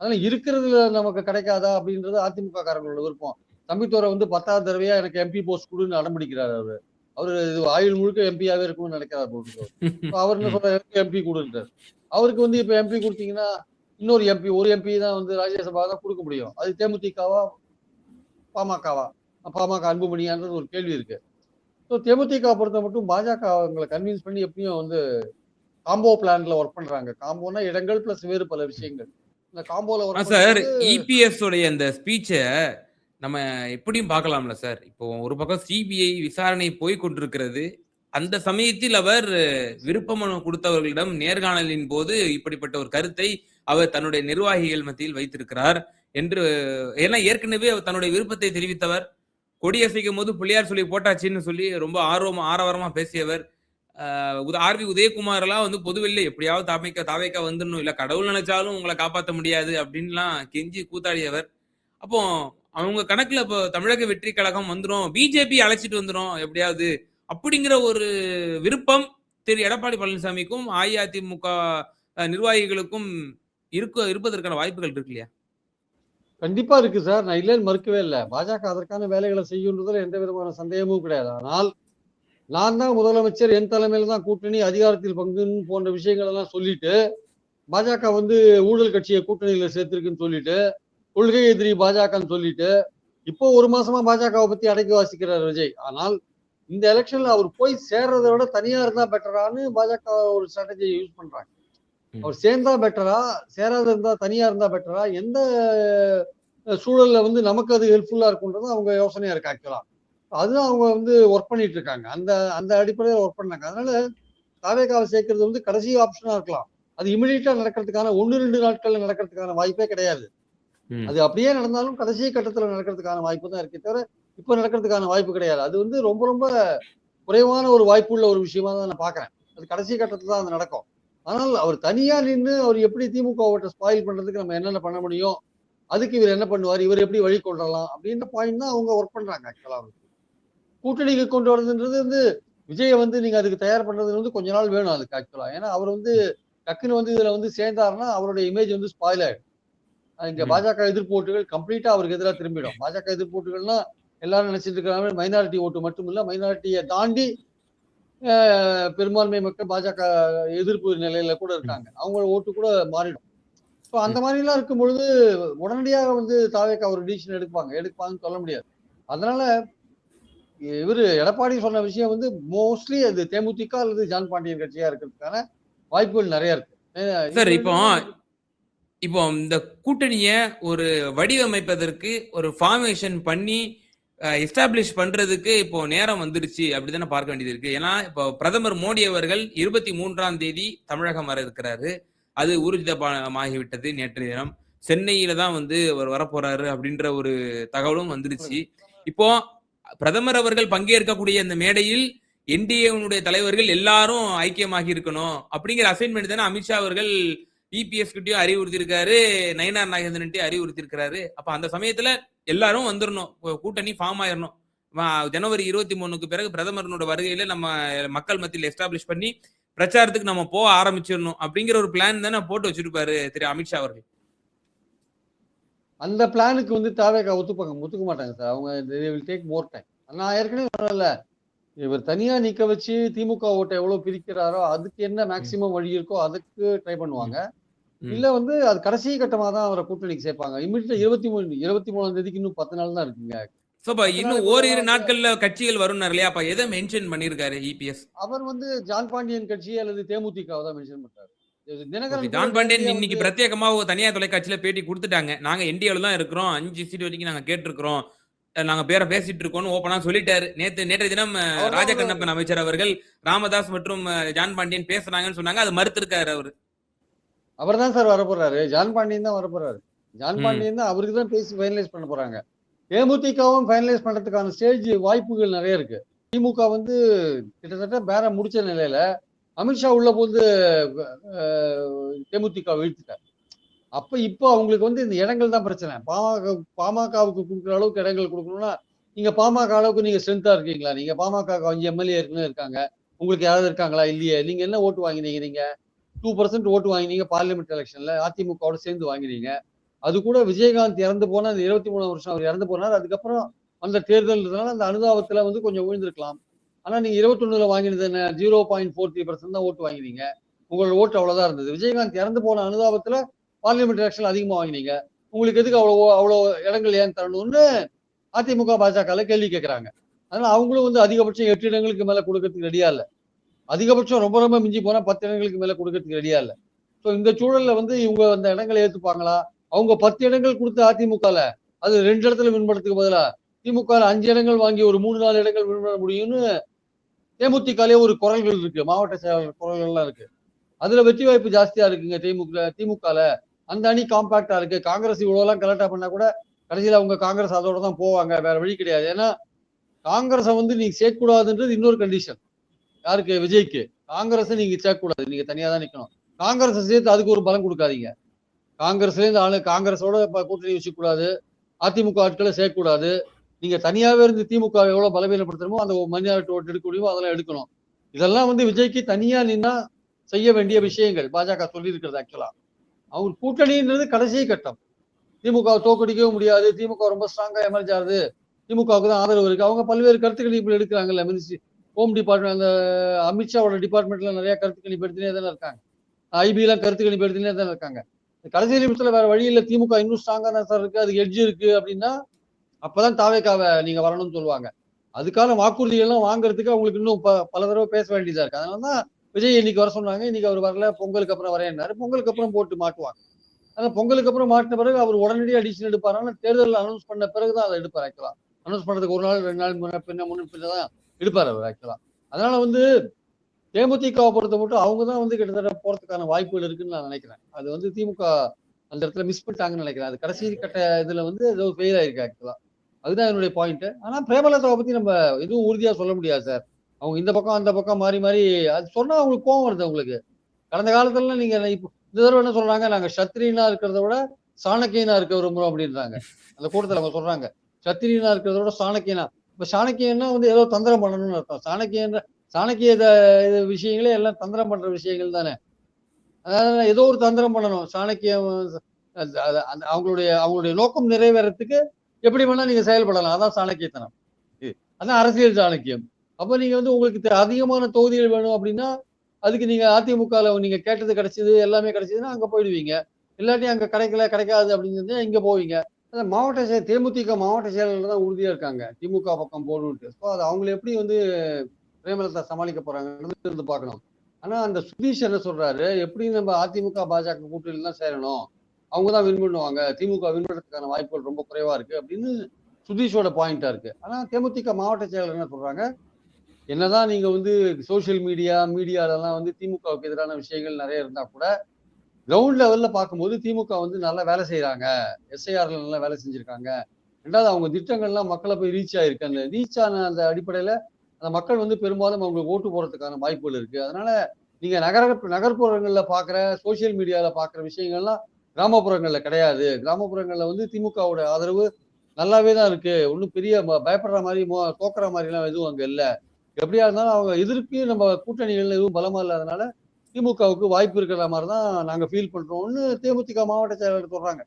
அதனால இருக்கிறதுல நமக்கு கிடைக்காதா அப்படின்றது அதிமுக காரங்களோட விருப்பம். தம்பித்துறை வந்து பத்தாவது தடவையா எனக்கு எம்பி போஸ்ட் கொடுன்னு அடம்பிடிக்கிறாரு அவரு. அவரு இது ஆயுள் முழுக்க எம்பியாவே இருக்கணும்னு நினைக்கிறார் அவர் என்ன சொல்றாரு? எம்பி கொடுன்றார். அவருக்கு வந்து இப்ப எம்பி கொடுத்தீங்கன்னா இன்னொரு எம்பி ஒரு எம்பி தான் வந்து ராஜ்யசபா தான் கொடுக்க முடியும். அது தேமுதிகவா? பாமகவா? பாமக அன்புமணியான்றது ஒரு கேள்வி இருக்கு. ஸோ தேமுதிக பொறுத்த மட்டும் பாஜக அவங்களை கன்வின்ஸ் பண்ணி எப்படியும் வந்து காம்போ பிளான்ல ஒர்க் பண்றாங்க. காம்போனா இடங்கள் பிளஸ் வேறு பல விஷயங்கள். இந்த காம்போல சார் இபிஎஸ் உடைய அந்த ஸ்பீச்சை நம்ம எப்படியும் பார்க்கலாம்ல சார் இப்போ ஒரு பக்கம் சிபிஐ விசாரணை போய் கொண்டிருக்கிறது. அந்த சமயத்தில் அவர் விருப்ப மனு கொடுத்தவர்களிடம் நேர்காணலின் போது இப்படிப்பட்ட ஒரு கருத்தை அவர் தன்னுடைய நிர்வாகிகள் மத்தியில் வைத்திருக்கிறார் என்று ஏன்னா ஏற்கனவே அவர் தன்னுடைய விருப்பத்தை தெரிவித்தவர். கொடியசைக்கும் போது பிள்ளையார் சொல்லி போட்டாச்சுன்னு சொல்லி ரொம்ப ஆர்வமா ஆரவாரமா பேசியவர். ஆர் வி உதயகுமார் எல்லாம் வந்து பொதுவெளியில எப்படியாவது தாமைக்க தாவைக்கா வந்துடணும். இல்ல கடவுள் நினைச்சாலும் உங்களை காப்பாற்ற முடியாது அப்படின்லாம் கெஞ்சி கூத்தாடியவர். அப்போ அவங்க கணக்குல இப்போ தமிழக வெற்றி கழகம் வந்துடும் பிஜேபி அழைச்சிட்டு வந்துடும் எப்படியாவது அப்படிங்கிற ஒரு விருப்பம் திரு. எடப்பாடி பழனிசாமிக்கும் அஇஅதிமுக நிர்வாகிகளுக்கும் இருக்க இருப்பதற்கான வாய்ப்புகள் இருக்கு இல்லையா? கண்டிப்பா இருக்கு சார். நான் இல்லைன்னு மறுக்கவே இல்லை. பாஜக அதற்கான வேலைகளை செய்யுன்றதுல எந்த விதமான சந்தேகமும் கிடையாது. ஆனால் நான் தான் முதலமைச்சர் என் தலைமையில தான் கூட்டணி அதிகாரத்தில் பங்குன்னு போன்ற விஷயங்கள் எல்லாம் சொல்லிட்டு பாஜக வந்து ஊழல் கட்சியை கூட்டணியில சேர்த்திருக்குன்னு சொல்லிட்டு கொள்கை எதிரி பாஜகன்னு சொல்லிட்டு இப்போ ஒரு மாசமா பாஜகவை பத்தி அடக்கி வாசிக்கிறார் விஜய். ஆனால் இந்த எலெக்ஷன்ல அவர் போய் சேர்றதை விட தனியா இருந்தா பெட்டரான்னு பாஜக ஒரு ஸ்ட்ராட்டஜியை யூஸ் பண்றாங்க. அவர் சேர்ந்தா பெட்டரா சேராத இருந்தா தனியா இருந்தா பெட்டரா எந்த சூழல்ல வந்து நமக்கு அது ஹெல்ப்ஃபுல்லா இருக்குன்றது அவங்க யோசனையா இருக்கு ஆக்சுவலா அதுதான் அவங்க வந்து ஒர்க் பண்ணிட்டு இருக்காங்க அந்த அந்த அடிப்படையில் ஒர்க் பண்ணாங்க. அதனால தாவேக்காவை சேர்க்கறது வந்து கடைசி ஆப்ஷனா இருக்கலாம். அது இமிடியட்டா நடக்கிறதுக்கான ஒன்னு ரெண்டு நாட்கள்ல நடக்கிறதுக்கான வாய்ப்பே கிடையாது. அது அப்படியே நடந்தாலும் கடைசி கட்டத்துல நடக்கிறதுக்கான வாய்ப்பு தான் இருக்கே தவிர இப்ப நடக்கிறதுக்கான வாய்ப்பு கிடையாது. அது வந்து ரொம்ப ரொம்ப குறைவான ஒரு வாய்ப்புள்ள ஒரு விஷயமா தான் நான் பாக்குறேன். அது கடைசி கட்டத்துல தான் அது நடக்கும். ஆனால் அவர் தனியா நின்று அவர் எப்படி திமுக ஓட்டை ஸ்பாயில் பண்றதுக்கு நம்ம என்னென்ன பண்ண முடியும்? அதுக்கு இவர் என்ன பண்ணுவார்? இவர் எப்படி வழி கொண்டலாம் அப்படின்ற பாயிண்ட் தான் அவங்க ஒர்க் பண்றாங்க ஆக்சுவலா கூட்டணிக்கு கொண்டு வரதுன்றது வந்து விஜயை வந்து நீங்க அதுக்கு தயார் பண்றது வந்து கொஞ்ச நாள் வேணும் அதுக்கு ஆக்சுவலா ஏன்னா அவர் வந்து டக்குன்னு வந்து இதுல வந்து சேர்ந்தாருன்னா அவருடைய இமேஜ் வந்து ஸ்பாயில் ஆயிடும். இங்க. பாஜக எதிர்ப்போட்டுகள் கம்ப்ளீட்டா அவருக்கு எதிராக திரும்பிடும். பாஜக எதிர்ப்போட்டுகள்னா எல்லாரும் நினைச்சிட்டு இருக்கிறாங்க மைனாரிட்டி ஓட்டு மட்டும் இல்ல மைனாரிட்டியை தாண்டி பெரும்பான்மை மக்கள் பாஜக எதிர்ப்பு நிலையில கூட இருக்காங்க. அவங்க ஓட்டு கூட மாறிடும். ஸோ அந்த மாதிரி எல்லாம் இருக்கும் பொழுது உடனடியாக வந்து தாவேக்கா ஒரு டிசிஷன் எடுப்பாங்க. எடுப்பாங்கன்னு சொல்ல முடியாது. அதனால இவரு எடப்பாடி சொன்ன விஷயம் வந்து மோஸ்ட்லி அது தேமுதிக அல்லது ஜான் பாண்டியன் கட்சியா இருக்கிறதுக்கான வாய்ப்புகள் நிறைய இருக்கு. சார் இப்போ இப்போ இந்த கூட்டணிய ஒரு வடிவமைப்பதற்கு ஒரு ஃபார்மேஷன் பண்ணி எஸ்டாப்ளிஷ் பண்றதுக்கு இப்போ நேரம் வந்துருச்சு அப்படிதானே பார்க்க வேண்டியது இருக்கு. ஏன்னா இப்போ பிரதமர் மோடி அவர்கள் இருபத்தி மூன்றாம் தேதி தமிழகம் வர இருக்கிறாரு. அது ஊர்ஜிதமாகிவிட்டது நேற்றைய தினம். சென்னையில தான் வந்து அவர் வரப்போறாரு அப்படின்ற ஒரு தகவலும் வந்துருச்சு. இப்போ பிரதமர் அவர்கள் பங்கேற்கக்கூடிய இந்த மேடையில் என்டிஏனுடைய தலைவர்கள் எல்லாரும் ஐக்கியமாகி இருக்கணும் அப்படிங்கிற அசைன்மெண்ட் தானே அமித்ஷா அவர்கள் இபிஎஸ் கிட்டயும் அறிவுறுத்திருக்காரு நயனார் நாகேந்திரன்ட்டையும் அறிவுறுத்திருக்காரு அப்ப அந்த சமயத்துல எல்லாரும் வந்துடணும் கூட்டணி ஃபார்ம் ஆயிரணும். ஜனவரி இருபத்தி மூணுக்கு பிறகு பிரதமரனோட வருகையில நம்ம மக்கள் மத்தியில் எஸ்டாப்ளிஷ் பண்ணி பிரச்சாரத்துக்கு நம்ம போக ஆரம்பிச்சிடணும் அப்படிங்கிற ஒரு பிளான் தானே போட்டு வச்சிருப்பாரு திரு அமித்ஷா அவர்கள். அந்த பிளானுக்கு வந்து தாவேக்கா ஒத்துப்பாங்க. ஒத்துக்க மாட்டாங்க சார். அவங்க வில் டேக் மோர் டைம் நான் ஏற்கனவே வரல இவர் தனியா நிக்க வச்சு திமுக ஓட்டை எவ்வளவு பிரிக்கிறாரோ அதுக்கு என்ன மேக்சிமம் வழி இருக்கோ அதுக்கு ட்ரை பண்ணுவாங்க. இல்ல வந்து அது கடைசி கட்டமா தான் அவரை கூட்டணிக்கு சேர்ப்பாங்க. இமீடியட்டா இருபத்தி மூணு இருபத்தி மூணாம் தேதிக்கு இன்னும் பத்து நாள் தான் இருக்குங்க. சோ அப்ப இன்னும் ஓரிரு நாட்கள்ல கட்சிகள் வரும்னாரு இல்லையா? அப்ப எதை மென்ஷன் பண்ணிருக்காரு இபிஎஸ் அவர் வந்து ஜான் பாண்டியன் கட்சி அல்லது தேமுதிகவை தான் மென்ஷன் பண்றாரு. பாண்டியன் நேரடியா இன்னைக்கு பிரத்யேகமா தனியார் தொலைக்காட்சியில பேட்டி கொடுத்துட்டாங்க. நாங்க என்டிஏல தான் இருக்கிறோம். அஞ்சு சீட் வரைக்கும் நாங்க கேட்டிருக்கிறோம். நாங்க பேரை பேசிட்டு இருக்கோம்னு ஓப்பனா சொல்லிட்டாரு. நேத்து நேற்றைய தினம் தான் ராஜகண்ணப்பன் அமைச்சர் அவர்கள் ராமதாஸ் மற்றும் ஜான் பாண்டியன் பேசுனாங்கன்னு சொன்னாங்க. அது மறுத்திருக்காரு அவரு. அவர் தான் சார் வரப்போறாரு. ஜான் பாண்டியன் தான் வரப்போறாரு. ஜான். பாண்டியன் தான் அவருக்கு தான் பேசி ஃபைனலைஸ் பண்ண போறாங்க. தேமுதிகவும் ஃபைனலைஸ் பண்றதுக்கான ஸ்டேஜ் வாய்ப்புகள் நிறைய இருக்கு. திமுக வந்து கிட்டத்தட்ட பேர முடிச்ச நிலையில அமித்ஷா உள்ள போது தேமுதிக வீழ்த்திட்டார். அப்ப இப்போ அவங்களுக்கு வந்து இந்த இடங்கள் தான் பிரச்சனை. பாமக பாமகவுக்கு கொடுக்குற அளவுக்கு இடங்கள் கொடுக்கணும்னா நீங்க பாமக அளவுக்கு நீங்க ஸ்ட்ரென்த்தா இருக்கீங்களா? நீங்க பாமக அஞ்சு எம்எல்ஏ இருக்குன்னு இருக்காங்க. உங்களுக்கு யாராவது இருக்காங்களா? இல்லையே. நீங்க என்ன ஓட்டு வாங்கினீங்க நீங்க? டூ பர்சன்ட் ஓட்டு வாங்கினீங்க பார்லிமெண்ட் எலெக்ஷன்ல அதிமுகவோட சேர்ந்து வாங்கினீங்க. அது கூட விஜயகாந்த் இறந்து போனா அந்த இருபத்தி மூணு வருஷம் அவர் இறந்து போனார். அதுக்கப்புறம் அந்த தேர்தல்ன்றதுனால அந்த அனுதாபத்துல வந்து கொஞ்சம் விழுந்திருக்கலாம் ஆனா நீங்க இருபத்தொன்னுல வாங்கினது என்ன? Zero point four three percent தான் ஓட்டு வாங்கினீங்க. உங்களோட ஓட்டு அவ்வளோதான் இருந்தது. விஜயகாந்த் இறந்து போன அனுதாபத்துல பார்லிமெண்ட் எலெக்ஷன் அதிகமாக வாங்கினீங்க. உங்களுக்கு எதுக்கு அவ்வளோ அவ்வளோ இடங்கள் ஏன் தரணும்னு அதிமுக பாஜக கேள்வி கேட்குறாங்க அதனால் அவங்களும் வந்து அதிகபட்சம் எட்டு இடங்களுக்கு மேல கொடுக்கறதுக்கு ரெடியா இல்ல. அதிகபட்சம் ரொம்ப ரொம்ப மிஞ்சி போனா பத்து இடங்களுக்கு மேல கொடுக்கறதுக்கு ரெடியா இல்ல. ஸோ இந்த சூழல்ல வந்து இவங்க அந்த இடங்களை ஏத்துப்பாங்களா? அவங்க பத்து இடங்கள் கொடுத்து அதிமுகவில் அது ரெண்டு இடத்துல வின் பதிலாக பதிலா? திமுக அஞ்சு இடங்கள் வாங்கி ஒரு மூணு நாலு இடங்கள் வின் பண்ண முடியும்னு தேமுதிகலே ஒரு குரல்கள் இருக்கு. மாவட்ட செயலாளர் குரல்கள்லாம் இருக்கு. அதுல வெற்றி வாய்ப்பு ஜாஸ்தியா இருக்குங்க. திமுக திமுகல. அந்த அணி காம்பாக்டா இருக்கு. காங்கிரஸ் இவ்வளவுலாம் கலெக்டா பண்ணா கூட கடைசியில அவங்க காங்கிரஸ் அதோட தான் போவாங்க. வேற வழி கிடையாது. ஏன்னா காங்கிரஸை வந்து நீங்க சேர்க்கக்கூடாதுன்றது இன்னொரு கண்டிஷன் யாருக்கு? விஜய்க்கு. காங்கிரஸை நீங்க சேர்க்கக்கூடாது. நீங்க தனியா தான் நிக்கணும். காங்கிரஸை சேர்த்து அதுக்கு ஒரு பலம் கொடுக்காதீங்க. காங்கிரஸ்லேருந்து ஆளு காங்கிரஸோட கூட்டணி வச்சுக்கூடாது அதிமுக ஆட்களை சேர்க்கக்கூடாது. நீங்க தனியாவே இருந்து திமுக எவ்வளோ எவ்வளவு பலவீனப்படுத்தணுமோ அந்த மைனாரிட்டி ஓட்டு எடுக்க முடியுமோ அதெல்லாம் எடுக்கணும். இதெல்லாம் வந்து விஜய்க்கு தனியா நின்னா செய்ய வேண்டிய விஷயங்கள். பாஜக சொல்லி இருக்கிறது ஆக்சுவலா அவங்க கூட்டணின்றது கடைசி கட்டம். திமுக தோக்கடிக்கவும் முடியாது. திமுக ரொம்ப ஸ்ட்ராங்கா எமர்ஜ் ஆகுது. திமுகவுக்கு தான் ஆதரவு இருக்கு. அவங்க பல்வேறு கருத்து இப்படி எடுக்கிறாங்கல்ல. மினிஸ்ட்ரி ஹோம் டிபார்ட்மெண்ட் அந்த அமித்ஷாவோட டிபார்ட்மெண்ட்ல நிறைய கருத்து கணிப்பு எடுத்துனே தானே இருக்காங்க. ஐபி எல்லாம் கருத்து கணிப்பு எடுத்துனே தானே இருக்காங்க. கடைசி நிமிஷத்துல வேற வழி திமுக இன்னும் ஸ்ட்ராங்கா தான் சார் இருக்கு. அது எட்ஜ் இருக்கு அப்படின்னா அப்பதான் தாவேக்காவை நீங்க வரணும்னு சொல்லுவாங்க. அதுக்கான வாக்குறுதிகள்லாம் வாங்குறதுக்கு அவங்களுக்கு இன்னும் ப- பல தடவை பேச வேண்டியதா இருக்கு. அதனால தான் விஜய் இன்னைக்கு வர சொன்னாங்க. இன்னைக்கு அவர் வரல பொங்கலுக்கு அப்புறம் வரேன்னாரு. பொங்கலுக்கு அப்புறம் போட்டு மாட்டுவாங்க. ஆனா பொங்கலுக்கு அப்புறம் மாட்டின பிறகு அவர் உடனடியாக அடிஷன் எடுப்பார் ஆனால் தேர்தல் அனௌன்ஸ் பண்ண பிறகுதான் அதை எடுப்பார் ஆக்சுவலா அனௌன்ஸ் பண்றதுக்கு ஒரு நாள் ரெண்டு நாள் முன்ன பின்ன முன்ன பின்ன தான் எடுப்பார் அவர் ஆக்சுவலா அதனால வந்து தேமுதிகவை பொறுத்த மட்டும் அவங்க தான் வந்து கிட்டத்தட்ட போறதுக்கான வாய்ப்புகள் இருக்குன்னு நான் நினைக்கிறேன். அது வந்து திமுக அந்த இடத்துல மிஸ் பண்ணிட்டாங்கன்னு நினைக்கிறேன். அது கடைசி கட்ட இதுல வந்து ஏதோ ஃபெயில் ஆயிருக்கு ஆக்சுவலா அதுதான் என்னுடைய பாயிண்ட் ஆனா பிரேமலதாவை பத்தி நம்ம எதுவும் உறுதியா சொல்ல முடியாது சார் அவங்க இந்த பக்கம் அந்த பக்கம் மாறி மாறி அது சொன்னா அவங்களுக்கு கோவம் வருது அவங்களுக்கு. கடந்த காலத்துல நீங்க இப்போ இந்த தடவை என்ன சொல்றாங்க நாங்க சத்திரியனா இருக்கிறத விட சாணக்கியனா இருக்க விரும்புறோம் அப்படின்றாங்க. அந்த கூட்டத்துல அவங்க சொல்றாங்க சத்திரியனா இருக்கிறத விட சாணக்கியனா. இப்ப சாணக்கியன்னா வந்து ஏதோ தந்திரம் பண்ணணும்னு அர்த்தம். சாணக்கியன்ற சாணக்கிய விஷயங்களே எல்லாம் தந்திரம் பண்ற விஷயங்கள் தானே. அதாவது ஏதோ ஒரு தந்திரம் பண்ணணும். சாணக்கியம் அவங்களுடைய அவங்களுடைய நோக்கம் நிறைவேறத்துக்கு எப்படி வேணா நீங்க செயல்படலாம். அதான் சாணக்கியத்தனம். அதான் அரசியல் சாணக்கியம். அப்ப நீங்க வந்து உங்களுக்கு அதிகமான தொகுதிகள் வேணும் அப்படின்னா அதுக்கு நீங்க அதிமுகல நீங்க கேட்டது கிடைச்சது எல்லாமே கிடைச்சதுன்னா அங்க போயிடுவீங்க. இல்லாட்டி அங்க கிடைக்கல கிடைக்காது அப்படின்னு இங்க போவீங்க. மாவட்ட செயல் தேமுதிக மாவட்ட செயலாளர் தான் உறுதியா இருக்காங்க. திமுக பக்கம் போகணுன்ட்டு. ஸோ அது அவங்களை எப்படி வந்து பிரேமலதா சமாளிக்க போறாங்கன்றது இருந்து பார்க்கணும். ஆனா அந்த சுதீஷ் என்ன சொல்றாரு? எப்படி நம்ம அதிமுக பாஜக கூட்டணியில் தான் சேரணும். அவங்க தான் வின் பண்ணுவாங்க. திமுக வின் பண்ணுறதுக்கான வாய்ப்புகள் ரொம்ப குறைவா இருக்கு அப்படின்னு சுதீஷோட பாயிண்டா இருக்கு. ஆனா தேமுதிக மாவட்ட செயலர் என்ன சொல்றாங்க? என்னதான் நீங்க வந்து சோஷியல் மீடியா மீடியாலலாம் வந்து திமுகவுக்கு எதிரான விஷயங்கள் நிறைய இருந்தா கூட கிரவுண்ட் லெவல்ல பார்க்கும்போது திமுக வந்து நல்லா வேலை செய்யறாங்க எஸ்ஐஆர்ல நல்லா வேலை செஞ்சிருக்காங்க. ரெண்டாவது அவங்க திட்டங்கள்லாம் மக்களை போய் ரீச் ஆயிருக்கு. அந்த ரீச் ஆன அந்த அடிப்படையில அந்த மக்கள் வந்து பெரும்பாலும் அவங்களுக்கு ஓட்டு போடுறதுக்கான வாய்ப்புகள் இருக்கு. அதனால நீங்க நகர நகர்ப்புறங்கள்ல பாக்குற சோஷியல் மீடியால பாக்குற விஷயங்கள்லாம் கிராமப்புறங்கள்ல கிடையாது. கிராமப்புறங்கள்ல வந்து திமுகவோட ஆதரவு நல்லாவே தான் இருக்கு. ஒன்றும் பெரிய பயப்படுற மாதிரி மோ- தோக்குற மாதிரிலாம் எதுவும் அங்கே இல்லை. எப்படியா இருந்தாலும் அவங்க எதிர்ப்பு நம்ம கூட்டணிகள் எதுவும் பலமா இல்லாதனால திமுகவுக்கு வாய்ப்பு இருக்கிற மாதிரி தான் நாங்கள் ஃபீல் பண்ணுறோம்னு தேமுதிக மாவட்ட செயலாளர் சொல்றாங்க.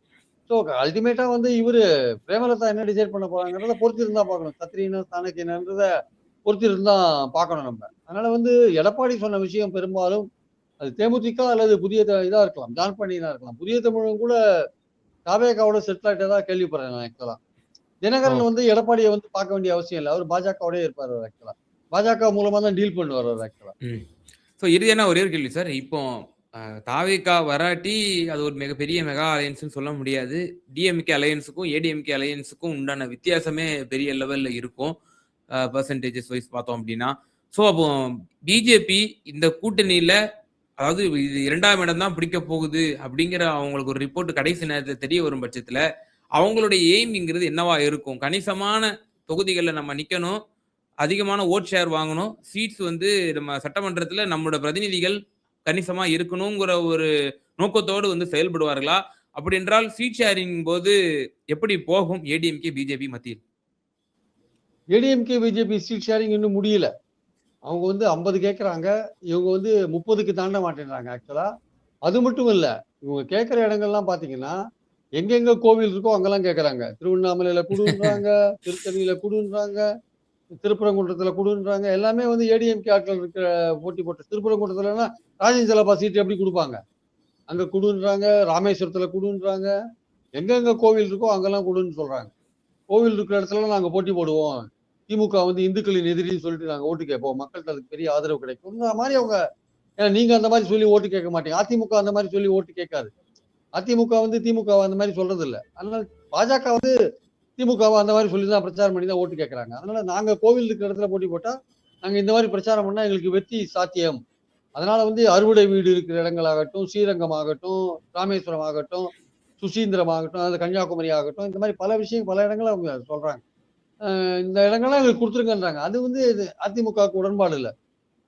ஸோ அல்டிமேட்டா வந்து இவர் பிரேமலதா என்ன டிசைட் பண்ண போறாங்கிறத பொறுத்திருந்தா பார்க்கணும். கத்திரினா தானக்கினன்றத பொறுத்து பார்க்கணும் நம்ம. அதனால வந்து எடப்பாடி சொன்ன விஷயம் பெரும்பாலும் அது தேமுதிக அல்லது புதிய த- இதா இருக்கலாம் ஜான் பண்ணினா இருக்கலாம். புதிய தமிழகம் கூட தாவேகாவோட செட்டில் ஆகிட்டதா கேள்விப்படுறேன் நான் ஆக்சுவலா தினகரன் வந்து எடப்பாடியை வந்து பார்க்க வேண்டிய அவசியம் இல்லை. அவர் பாஜகவோடய இருப்பார் ஆக்சுவலா பாஜக மூலமா தான் டீல் பண்ணுவார் அவர் ஆக்சுவலா ஸோ இறுதியான ஒரே ஒரு கேள்வி சார் இப்போ தாவேக்கா வராட்டி அது ஒரு மிகப்பெரிய மெகா அலையன்ஸ்னு சொல்ல முடியாது. டிஎம்கே அலையன்ஸுக்கும் ஏடிஎம்கே அலையன்ஸுக்கும் உண்டான வித்தியாசமே பெரிய லெவலில் இருக்கும். பர்சன்டேஜஸ் வைஸ் பார்த்தோம் அப்படின்னா. ஸோ அப்போ பிஜேபி இந்த கூட்டணியில் அதாவது இது இரண்டாம் இடம் தான் பிடிக்க போகுது அப்படிங்கிற அவங்களுக்கு ஒரு ரிப்போர்ட் கடைசி நேரத்தில் தெரிய வரும் பட்சத்தில் அவங்களுடைய எய்ம்ங்கிறது என்னவா இருக்கும்? கணிசமான தொகுதிகளில் நம்ம நிற்கணும் அதிகமான ஓட் ஷேர் வாங்கணும். சீட்ஸ் வந்து நம்ம சட்டமன்றத்தில் நம்மளோட பிரதிநிதிகள் கணிசமா இருக்கணுங்கிற ஒரு நோக்கத்தோடு வந்து செயல்படுவார்களா? அப்படி என்றால் சீட் ஷேரிங் போது எப்படி போகும் ஏடிஎம்கே பிஜேபி மத்தியில்? ஏடிஎம்கே பிஜேபி சீட் ஷேரிங் இன்னும் முடியல. அவங்க வந்து ஐம்பது கேட்குறாங்க இவங்க வந்து முப்பதுக்கு தாண்ட மாட்டேன்றாங்க ஆக்சுவலா அது மட்டும் இல்ல இவங்க கேட்குற இடங்கள்லாம் பாத்தீங்கன்னா எங்கெங்க கோவில் இருக்கோ அங்கெல்லாம் கேட்குறாங்க திருவண்ணாமலையில குடுன்றாங்க திருத்தணியில குடுன்றாங்க திருப்பரங்குன்றத்துல குடுன்றாங்க. எல்லாமே வந்து ஏடிஎம்கே ஆட்கள் இருக்கிற போட்டி போட்டு திருப்பரங்குன்றத்துலன்னா ராஜேந்திர ஜலபா சீட் எப்படி கொடுப்பாங்க? அங்க குடுன்றாங்க ராமேஸ்வரத்துல குடுன்றாங்க எங்கெங்க கோவில் இருக்கோ அங்கெல்லாம் குடுன்னு சொல்றாங்க. கோவில் இருக்கிற இடத்துல நாங்க போட்டி போடுவோம். திமுக வந்து இந்துக்களின் எதிரின்னு சொல்லிட்டு நாங்கள் ஓட்டு கேட்போம். மக்கள்கிட்ட அதுக்கு பெரிய ஆதரவு கிடைக்கும். இந்த மாதிரி அவங்க ஏன்னா நீங்க அந்த மாதிரி சொல்லி ஓட்டு கேட்க மாட்டீங்க. அதிமுக அந்த மாதிரி சொல்லி ஓட்டு கேட்காது. அதிமுக வந்து திமுக அந்த மாதிரி சொல்றது இல்லை அதனால பாஜக வந்து திமுகவை அந்த மாதிரி சொல்லி தான் பிரச்சாரம் பண்ணி தான் ஓட்டு கேட்கறாங்க. அதனால நாங்க கோவில் இருக்கிற இடத்துல போட்டி போட்டா நாங்க இந்த மாதிரி பிரச்சாரம் பண்ணா எங்களுக்கு வெற்றி சாத்தியம். அதனால வந்து அறுவடை வீடு இருக்கிற இடங்களாகட்டும் ஸ்ரீரங்கம் ஆகட்டும் ராமேஸ்வரம் ஆகட்டும் சுசீந்திரம் ஆகட்டும் அது கன்னியாகுமரி ஆகட்டும் இந்த மாதிரி பல விஷயம் பல இடங்களை அவங்க சொல்றாங்க. இந்த இடங்கள்லாம் எங்களுக்கு கொடுத்துருங்கன்றாங்க அது வந்து இது அதிமுகவுக்கு உடன்பாடு இல்லை.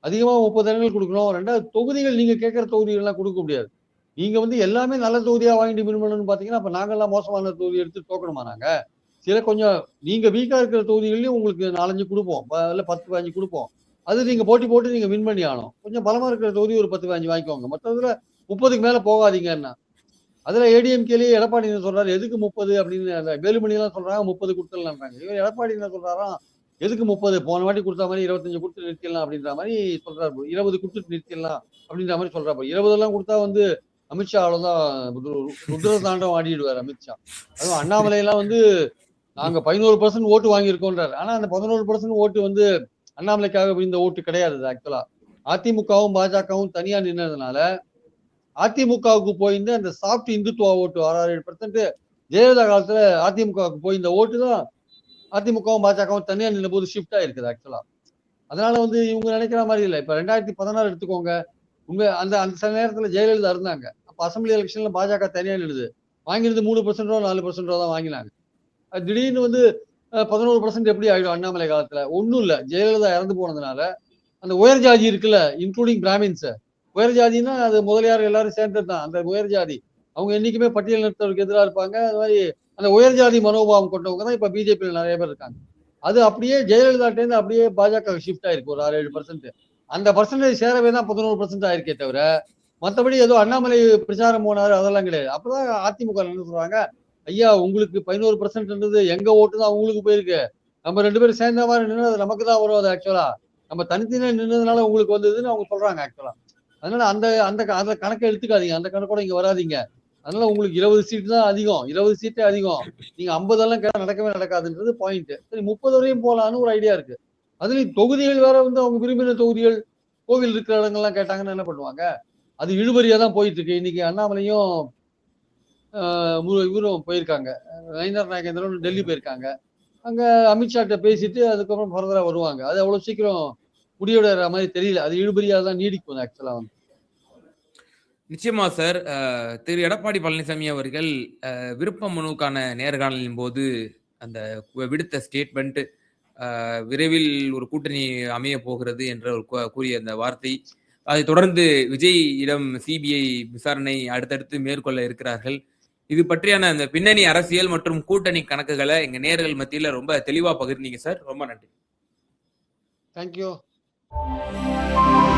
அதிகமாக முப்பது இடங்கள் கொடுக்கணும். ரெண்டாவது தொகுதிகள் நீங்கள் கேட்குற தொகுதிகள்லாம் கொடுக்க முடியாது. நீங்கள் வந்து எல்லாமே நல்ல தொகுதியாக வாங்கிட்டு வின் பண்ணணும்னு பாத்தீங்கன்னா அப்ப நாங்கெல்லாம் மோசமான தொகுதி எடுத்து தோக்கணுமா நாங்கள் சில கொஞ்சம் நீங்கள் வீக்காக இருக்கிற தொகுதிகள்லையும் உங்களுக்கு நாலஞ்சு கொடுப்போம். இல்லை பத்து பதினஞ்சு கொடுப்போம். அது நீங்கள் போட்டி போட்டு நீங்கள் வின் பண்ணி ஆகணும். கொஞ்சம் பலமாக இருக்கிற தொகுதி ஒரு பத்து பதினஞ்சு வாங்கிக்கோங்க. மற்றதுல முப்பதுக்கு மேலே போகாதீங்கன்னா அதுல ஏடிஎம்கேலேயே எடப்பாடி என்ன சொல்றாரு? எதுக்கு முப்பது? அப்படின்னு அந்த வேலுமணி எல்லாம் சொல்றாங்க முப்பது கொடுத்துடலான்றாங்க இவர் எடப்பாடி என்ன சொல்றாராம் எதுக்கு முப்பது? போன வாட்டி கொடுத்த மாதிரி இருபத்தஞ்சு கொடுத்து நிறுத்திடலாம் அப்படின்ற மாதிரி சொல்றாரு இருபது கொடுத்துட்டு நிறுத்திடலாம் அப்படின்ற மாதிரி சொல்றாரு இருபது எல்லாம் கொடுத்தா வந்து அமித்ஷா அவ்வளவுதான் ருத்ர- ருத்ர தாண்டம் ஆடிடுவார் அமித்ஷா. அதுவும் அண்ணாமலை எல்லாம் வந்து நாங்க பதினோரு பர்சன்ட் ஓட்டு வாங்கியிருக்கோன்றாரு ஆனா அந்த பதினோரு பர்சன்ட் ஓட்டு வந்து அண்ணாமலைக்காக இந்த ஓட்டு கிடையாது ஆக்சுவலா அதிமுகவும் பாஜகவும் தனியா நின்னதுனால அதிமுகவுக்கு போயிருந்த அந்த சாஃப்ட் இந்துத்துவா ஓட்டு ஆறாறு ஏழு பர்சன்ட் ஜெயலலிதா காலத்துல அதிமுகவுக்கு போயிருந்த ஓட்டு தான் அதிமுகவும் பாஜகவும் தனியா நின்ற போது ஷிஃப்ட் ஆயிருக்குது ஆக்சுவலா அதனால வந்து இவங்க நினைக்கிற மாதிரி இல்லை. இப்ப ரெண்டாயிரத்தி பதினாறு எடுத்துக்கோங்க. உண்மை அந்த அந்த சில நேரத்துல ஜெயலலிதா இருந்தாங்க. அப்ப அசம்பிளி எலெக்ஷன்ல பாஜக தனியா நின்னுது. வாங்கினது மூணு பர்சன்டோ நாலு பர்சன்டோ தான் வாங்கினாங்க. அது திடீர்னு வந்து பதினோரு பர்சன்ட் எப்படி ஆயிடும் அண்ணாமலை காலத்துல? ஒன்றும் இல்லை. ஜெயலலிதா இறந்து போனதுனால அந்த உயர் ஜாதி இருக்குல்ல இன்க்ளூடிங் பிராமின்ஸை. உயர் ஜாதின்னா அது முதலியார் எல்லாரும் சேர்ந்தது தான் அந்த உயர் ஜாதி. அவங்க என்னைக்குமே பட்டியல் நிறுத்தவருக்கு எதிராக இருப்பாங்க. அது மாதிரி அந்த உயர் ஜாதி மனோபாவம் கொண்டவங்க தான் இப்போ பிஜேபியில் நிறைய பேர் இருக்காங்க. அது அப்படியே ஜெயலலிதாட்டேருந்து அப்படியே பாஜக ஷிஃப்ட் ஆயிருக்கு. ஒரு ஆறு ஏழு பர்சன்ட் அந்த பர்சன்டேஜ் சேரவே தான் பதினோரு பர்சன்ட் ஆயிருக்கே தவிர மற்றபடி ஏதோ அண்ணாமலை பிரச்சாரம் போனார் அதெல்லாம் கிடையாது. அப்பதான் அதிமுக என்ன சொல்றாங்க? ஐயா உங்களுக்கு பதினோரு பர்சன்ட்ன்றது எங்க ஓட்டு தான் உங்களுக்கு போயிருக்கு. நம்ம ரெண்டு பேரும் சேர்ந்த மாதிரி நின்று அது நமக்கு தான் வரும் அது ஆக்சுவலா நம்ம தனித்தனியா நின்றதுனால உங்களுக்கு வந்ததுன்னு அவங்க சொல்றாங்க ஆக்சுவலா அதனால அந்த அந்த க- அந்த கணக்கை எடுத்துக்காதீங்க. அந்த கணக்கோட இங்க வராதீங்க. அதனால உங்களுக்கு இருபது சீட் தான் அதிகம். இருபது சீட்டே அதிகம். நீங்க ஐம்பதெல்லாம் கேட்டா நடக்கவே நடக்காதுன்றது பாயிண்ட் சரி முப்பது வரையும் போகலான்னு ஒரு ஐடியா இருக்கு. அதுலயும் தொகுதிகள் வேற வந்து அவங்க விரும்பின தொகுதிகள் கோவில் இருக்கிற இடங்கள்லாம் கேட்டாங்கன்னா என்ன பண்ணுவாங்க? அது இழுபறியா தான் போயிட்டு இருக்கு இன்னைக்கு அண்ணாமலையும் இவரும் போயிருக்காங்க. நயினார் நாகேந்திரன் டெல்லி போயிருக்காங்க. அங்க அமித்ஷாட்ட பேசிட்டு அதுக்கப்புறம் ஃபர்தரா வருவாங்க. அது அவ்வளவு சீக்கிரம் முடிவடைற மாதிரி தெரியல. அது இழுபறியா தான் நீடிக்கும் ஆக்சுவலா வந்து. நிச்சயமா சார் திரு. எடப்பாடி பழனிசாமி அவர்கள் விருப்ப மனுக்கான நேர்காணலின் போது அந்த விடுத்த ஸ்டேட்மெண்ட் விரைவில் ஒரு கூட்டணி அமைய போகிறது என்ற ஒரு கூறிய அந்த வார்த்தை. அதை தொடர்ந்து விஜயிடம் சிபிஐ விசாரணை அடுத்தடுத்து மேற்கொள்ள இருக்கிறார்கள். இது பற்றியான அந்த பின்னணி அரசியல் மற்றும் கூட்டணி கணக்குகளை எங்க நேர்கள் மத்தியில ரொம்ப தெளிவா பகிர்ந்தீங்க சார் ரொம்ப நன்றி. Thank you Thank you.